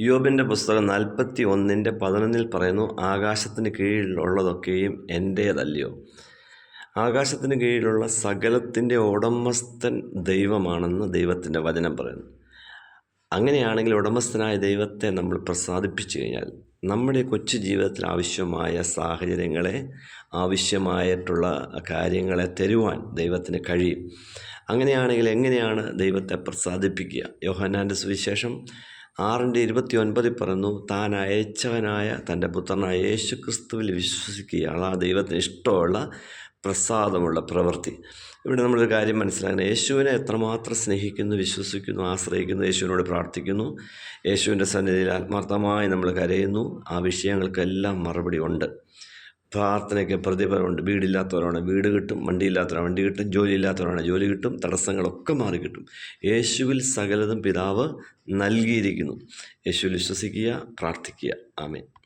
യോബിന്റെ പുസ്തകം നാൽപ്പത്തി ഒന്നിന്റെ പതിനൊന്നിൽ പറയുന്നു ആകാശത്തിന് കീഴിലുള്ളതൊക്കെയും എന്റേതല്ലയോ ആകാശത്തിന് കീഴിലുള്ള സകലത്തിന്റെ ഉടമസ്ഥൻ ദൈവമാണെന്ന് ദൈവത്തിന്റെ വചനം പറയുന്നു. അങ്ങനെയാണെങ്കിൽ ഉടമസ്ഥനായ ദൈവത്തെ നമ്മൾ പ്രസാദിപ്പിച്ചു കഴിഞ്ഞാൽ നമ്മുടെ കൊച്ചു ജീവിതത്തിൽ ആവശ്യമായ സാഹചര്യങ്ങളെ ആവശ്യമായിട്ടുള്ള കാര്യങ്ങളെ തരുവാൻ ദൈവത്തിന് കഴിയും. അങ്ങനെയാണെങ്കിൽ എങ്ങനെയാണ് ദൈവത്തെ പ്രസാദിപ്പിക്കുക? യോഹന്നാന്റെ സുവിശേഷം ആറിന്റെ ഇരുപത്തി ഒൻപതിൽ പറയുന്നു താൻ അയച്ചവനായ തന്റെ പുത്രനായ യേശു ക്രിസ്തുവിൽ വിശ്വസിക്കുകയാണ്. ആ ദൈവത്തിന് ഇഷ്ടമുള്ള പ്രസാദമുള്ള പ്രവൃത്തി. ഇവിടെ നമ്മളൊരു കാര്യം മനസ്സിലാക്കണം. യേശുവിനെ എത്രമാത്രം സ്നേഹിക്കുന്നു വിശ്വസിക്കുന്നു ആശ്രയിക്കുന്നു യേശുവിനോട് പ്രാർത്ഥിക്കുന്നു. യേശുവിന്റെ സന്നിധിയിൽ ആത്മാർത്ഥമായി നമ്മൾ കരയുന്നു. ആ വിഷയങ്ങൾക്കെല്ലാം മറുപടി ഉണ്ട്. പ്രാർത്ഥനയ്ക്ക് പ്രതിഫലമുണ്ട്. വീടില്ലാത്തവരാണ്. വീട് കിട്ടും വണ്ടിയില്ലാത്തവരാണ്. വണ്ടി കിട്ടും ജോലി ഇല്ലാത്തവരാണ് ജോലി കിട്ടും തടസ്സങ്ങളൊക്കെ മാറി കിട്ടും. യേശുവിൽ സകലതും പിതാവ് നൽകിയിരിക്കുന്നു. യേശുവിൽ വിശ്വസിക്കുക പ്രാർത്ഥിക്കുക. ആമേൻ.